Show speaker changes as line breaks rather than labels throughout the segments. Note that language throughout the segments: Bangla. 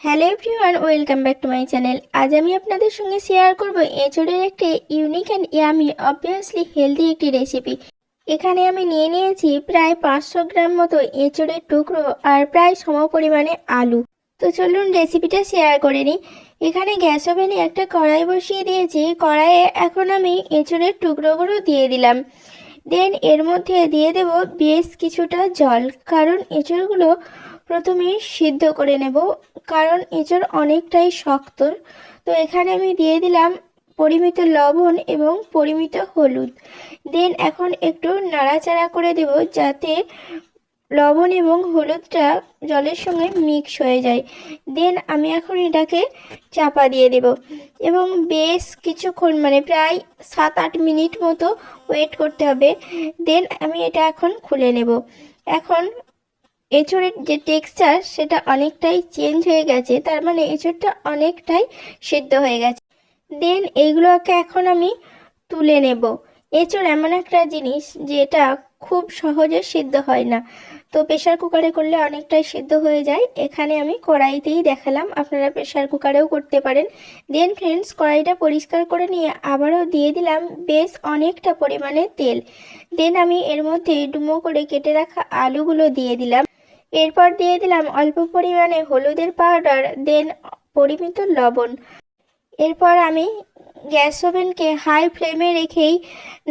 Hello everyone, welcome back to my channel. আজ আমি আপনাদের সঙ্গে শেয়ার করব এঁচড়ের একটি unique and yummy, obviously healthy একটি রেসিপি। এখানে আমি নিয়ে নিয়েছি প্রায় পাঁচশো গ্রাম মতো এঁচড়ের টুকরো আর প্রায় সম পরিমাণে আলু। তো চলুন রেসিপিটা শেয়ার করে নিই। এখানে গ্যাস ওভেনে একটা কড়াই বসিয়ে দিয়েছি। কড়াইয়ে এখন আমি এঁচড়ের টুকরোগুলো দিয়ে দিলাম। দেন এর মধ্যে দিয়ে দেব বেশ কিছুটা জল, কারণ এঁচড়গুলো প্রথমে সিদ্ধ করে নেব, কারণ এঁচড় অনেকটাই শক্ত। তো এখানে আমি দিয়ে দিলাম পরিমিত লবণ এবং পরিমিত হলুদ। দেন এখন একটু নাড়াচাড়া করে দেব যাতে লবণ এবং হলুদটা জলের সঙ্গে মিক্স হয়ে যায়। দেন আমি এখন এটাকে চাপা দিয়ে দেব এবং বেশ কিছুক্ষণ মানে প্রায় সাত আট মিনিট মতো ওয়েট করতে হবে। দেন আমি এটা এখন খুলে নেব। এখন এঁচড়ের যে টেক্সচার সেটা অনেকটাই চেঞ্জ হয়ে গেছে, তার মানে এঁচড়টা অনেকটাই সিদ্ধ হয়ে গেছে। দেন এইগুলোকে এখন আমি তুলে নেব। এঁচড় এমন একটা জিনিস যেটা খুব সহজে সিদ্ধ হয় না। তো প্রেশার কুকারে করলে অনেকটাই সিদ্ধ হয়ে যায়। এখানে আমি কড়াইতেই দেখালাম, আপনারা প্রেশার কুকারেও করতে পারেন। দেন ফ্রেন্ডস কড়াইটা পরিষ্কার করে নিয়ে আবারও দিয়ে দিলাম বেশ অনেকটা পরিমাণে তেল। দেন আমি এর মধ্যে ডুমো করে কেটে রাখা আলুগুলো দিয়ে দিলাম। এরপর দিয়ে দিলাম অল্প পরিমাণে হলুদের পাউডার দেন পরিমিত লবণ। এরপর আমি গ্যাস ওভেনকে হাই ফ্লেমে রেখেই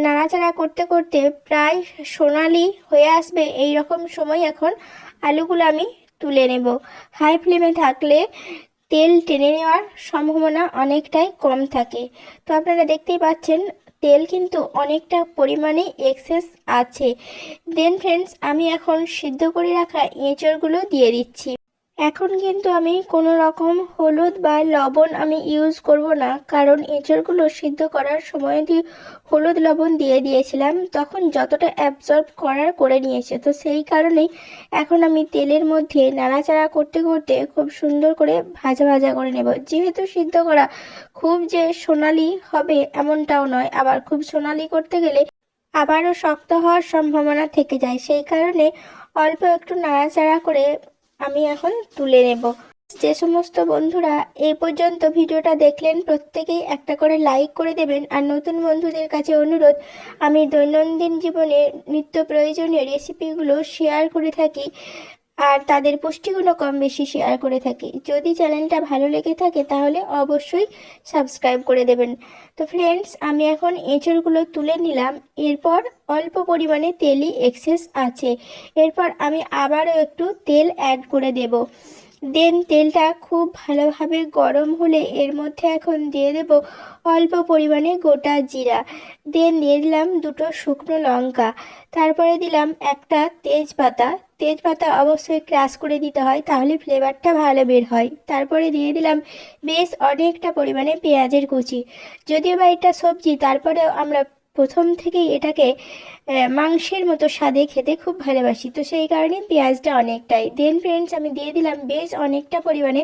নাড়াচাড়া করতে করতে প্রায় সোনালি হয়ে আসবে এই রকম সময় এখন আলুগুলো আমি তুলে নেব। হাই ফ্লেমে থাকলে তেল টেনে নেওয়ার সম্ভাবনা অনেকটাই কম থাকে। তো আপনারা দেখতেই পাচ্ছেন তেল কিন্তু অনেকটা পরিমাণে এক্সেস আছে। দেন ফ্রেন্ডস আমি এখন সিদ্ধ করে রাখা এঁচড়গুলো দিয়ে দিচ্ছি। এখন কিন্তু আমি কোনো রকম হলুদ বা লবণ আমি ইউজ করব না। কারণ এঁচড়গুলো সিদ্ধ করার সময় দিয়ে হলুদ লবণ দিয়ে দিয়েছিলাম, তখন যতটা অ্যাবজর্ব করার করে নিয়েছে। তো সেই কারণেই এখন আমি তেলের মধ্যে নাড়াচাড়া করতে করতে খুব সুন্দর করে ভাজা ভাজা করে নেব। যেহেতু সিদ্ধ করা খুব যে সোনালি হবে এমনটাও নয়, আবার খুব সোনালি করতে গেলে আবারও শক্ত হওয়ার সম্ভাবনা থেকে যায়। সেই কারণে অল্প একটু নাড়াচাড়া করে আমি এখন তুলে নেব। যে সমস্ত বন্ধুরা এ পর্যন্ত ভিডিওটা দেখলেন, প্রত্যেকেই একটা করে লাইক করে দেবেন। আর নতুন বন্ধুদের কাছে অনুরোধ, আমি দৈনন্দিন জীবনে নিত্য প্রয়োজনীয় রেসিপিগুলো শেয়ার করে থাকি। আর তাদের পুষ্টিগুলো কম বেশি শেয়ার করে থাকি। যদি চ্যানেলটা ভালো লেগে থাকে তাহলে অবশ্যই সাবস্ক্রাইব করে দেবেন। তো ফ্রেন্ডস আমি এখন এঁচড়গুলো তুলে নিলাম। এরপর অল্প পরিমাণে তেলই এক্সেস আছে। এরপর আমি আবারও একটু তেল অ্যাড করে দেব। দেন তেলটা খুব ভালোভাবে গরম হলে এর মধ্যে এখন দিয়ে দেব অল্প পরিমাণে গোটা জিরা। দেন দিয়ে দিলাম দুটো শুকনো লঙ্কা। তারপরে দিলাম একটা তেজপাতা। তেজপাতা অবশ্যই ক্রাশ করে দিতে হয়, তাহলে ফ্লেভারটা ভালো বের হয়। তারপরে দিয়ে দিলাম বেশ অনেকটা পরিমাণে পেঁয়াজের কুচি। যদিও বা এটা সবজি, তারপরেও আমরা প্রথম থেকেই এটাকে মাংসের মতো স্বাদে খেতে খুব ভালোবাসি। তো সেই কারণে পেঁয়াজটা অনেকটাই। দেন ফ্রেন্ডস আমি দিয়ে দিলাম বেশ অনেকটা পরিমাণে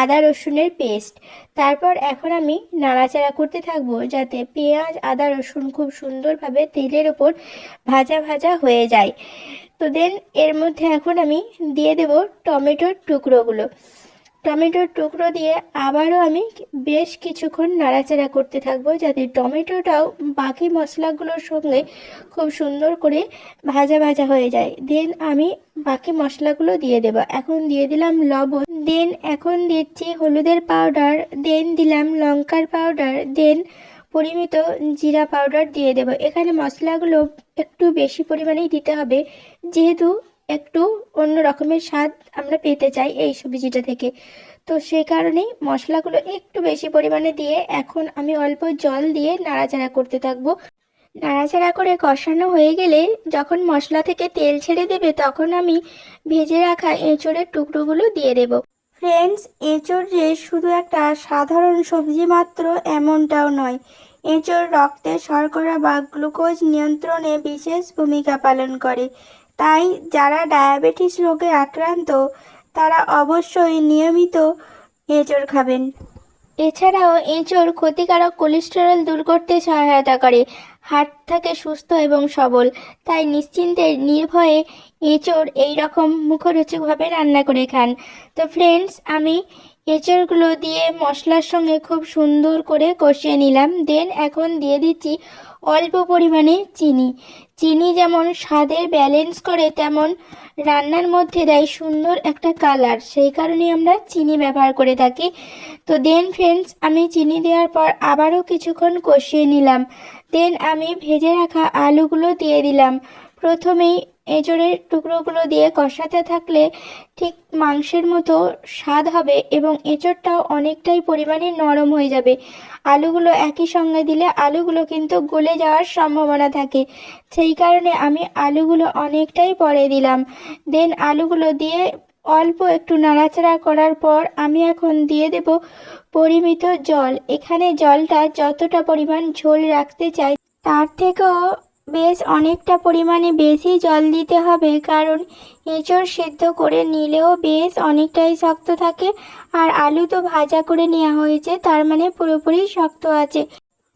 আদা রসুনের পেস্ট তারপর এখন আমি নাড়াচাড়া করতে থাকব যাতে পেঁয়াজ, আদা, রসুন খুব সুন্দরভাবে তেলের ওপর ভাজা ভাজা হয়ে যায়। তো দেন এর মধ্যে এখন আমি দিয়ে দেব টমেটোর টুকরোগুলো। টমেটোর টুকরো দিয়ে আবারও আমি বেশ কিছুক্ষণ নাড়াচাড়া করতে থাকব যাতে টমেটোটাও বাকি মশলাগুলোর সঙ্গে খুব সুন্দর করে ভাজা ভাজা হয়ে যায়। দেন আমি বাকি মশলাগুলো দিয়ে দেব। এখন দিয়ে দিলাম লবণ। দেন এখন দিচ্ছি হলুদের পাউডার দেন দিলাম লঙ্কার পাউডার দেন পরিমিত জিরা পাউডার দিয়ে দেব। এখানে মশলাগুলো একটু বেশি পরিমাণেই দিতে হবে। যেহেতু একটু অন্য রকমের স্বাদ আমরা পেতে চাই এই সবজিটা থেকে। তো সেই কারণেই মশলাগুলো একটু বেশি পরিমাণে দিয়ে এখন আমি অল্প জল দিয়ে নাড়াচাড়া করতে থাকব। নাড়াচাড়া করে কষানো হয়ে গেলে যখন মশলা থেকে তেল ছেড়ে দেবে তখন আমি ভেজে রাখা এঁচড়ের টুকরোগুলো দিয়ে দেব। ফ্রেন্ডস, এঁচড় যে শুধু একটা সাধারণ সবজি মাত্র এমনটাও নয়। এঁচড় রক্তে শর্করা বা গ্লুকোজ নিয়ন্ত্রণে বিশেষ ভূমিকা পালন করে। তাই যারা ডায়াবেটিস রোগে আক্রান্ত, তারা অবশ্যই নিয়মিত এঁচড় খাবেন। এছাড়াও এঁচড় ক্ষতিকারক কোলেস্টেরল দূর করতে সহায়তা করে হার্ট থাকে সুস্থ এবং সবল। তাই নিশ্চিন্তে, নির্ভয়ে এঁচড় এই রকম মুখরোচকভাবে রান্না করে খান। তো ফ্রেন্ডস আমি এঁচড়গুলো দিয়ে মশলার সঙ্গে খুব সুন্দর করে কষিয়ে নিলাম। দেন এখন দিয়ে দিচ্ছি অল্প পরিমাণে চিনি। চিনি যেমন স্বাদের ব্যালেন্স করে, তেমন রান্নার মধ্যে দেয় সুন্দর একটা কালার সেই কারণে আমরা চিনি ব্যবহার করে থাকি। তো দেন ফ্রেন্ডস আমি চিনি দেওয়ার পর আবারও কিছুক্ষণ কষিয়ে নিলাম। দেন আমি ভেজে রাখা আলুগুলো দিয়ে দিলাম। প্রথমেই এঁচড়ের টুকরোগুলো দিয়ে কষাতে থাকলে ঠিক মাংসের মতো স্বাদ হবে এবং এঁচড়টাও অনেকটাই পরিমাণে নরম হয়ে যাবে। আলুগুলো একই সঙ্গে দিলে আলুগুলো কিন্তু গলে যাওয়ার সম্ভাবনা থাকে। সেই কারণে আমি আলুগুলো অনেকটাই পরে দিলাম। দেন আলুগুলো দিয়ে অল্প একটু নাড়াচাড়া করার পর আমি এখন দিয়ে দেব পরিমিত জল। এখানে জলটা যতটা পরিমাণ ঝোল রাখতে চাই, তার থেকেও বেশ অনেকটা পরিমাণে বেশি জল দিতে হবে, কারণ এঁচড় সেদ্ধ করে নিলেও বেশ অনেকটাই শক্ত থাকে আর আলু তো ভাজা করে নেওয়া হয়েছে, তার মানে পুরোপুরি শক্ত আছে।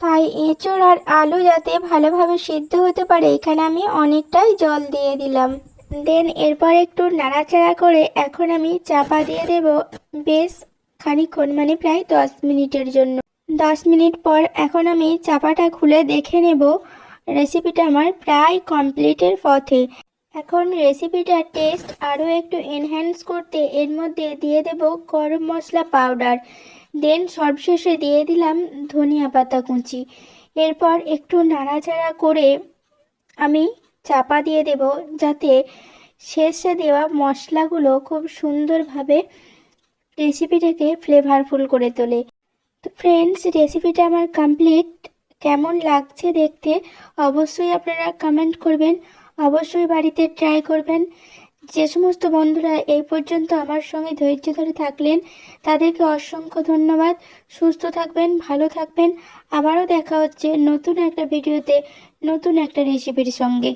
তাই এঁচড় আর আলু যাতে ভালোভাবে সিদ্ধ হতে পারে, এখানে আমি অনেকটাই জল দিয়ে দিলাম। দেন এরপর একটু নাড়াচাড়া করে এখন আমি চাপা দিয়ে দেব বেশ খানিকক্ষণ মানে প্রায় দশ মিনিটের জন্য। দশ মিনিট পর এখন আমি চাপাটা খুলে দেখে নেব রেসিপিটা আমার প্রায় কমপ্লিটের পথে। এখন রেসিপিটার টেস্ট আরও একটু এনহ্যান্স করতে এর মধ্যে দিয়ে দেব গরম মশলা পাউডার দেন সবশেষে দিয়ে দিলাম ধনিয়া পাতা কুচি। এরপর একটু নাড়াচাড়া করে আমি চাপা দিয়ে দেব যাতে শেষে দেওয়া মশলাগুলো খুব সুন্দরভাবে রেসিপিটাকে ফ্লেভারফুল করে তোলে। তো ফ্রেন্ডস রেসিপিটা আমার কমপ্লিট কেমন লাগছে দেখতে অবশ্যই আপনারা কমেন্ট করবেন। অবশ্যই বাড়িতে ট্রাই করবেন। যে সমস্ত বন্ধুরা এই পর্যন্ত আমার সঙ্গে ধৈর্য ধরে থাকলেন, তাদেরকে অসংখ্য ধন্যবাদ। সুস্থ থাকবেন, ভালো থাকবেন। আবারও দেখা হচ্ছে নতুন একটা ভিডিওতে নতুন একটা রেসিপির সঙ্গে।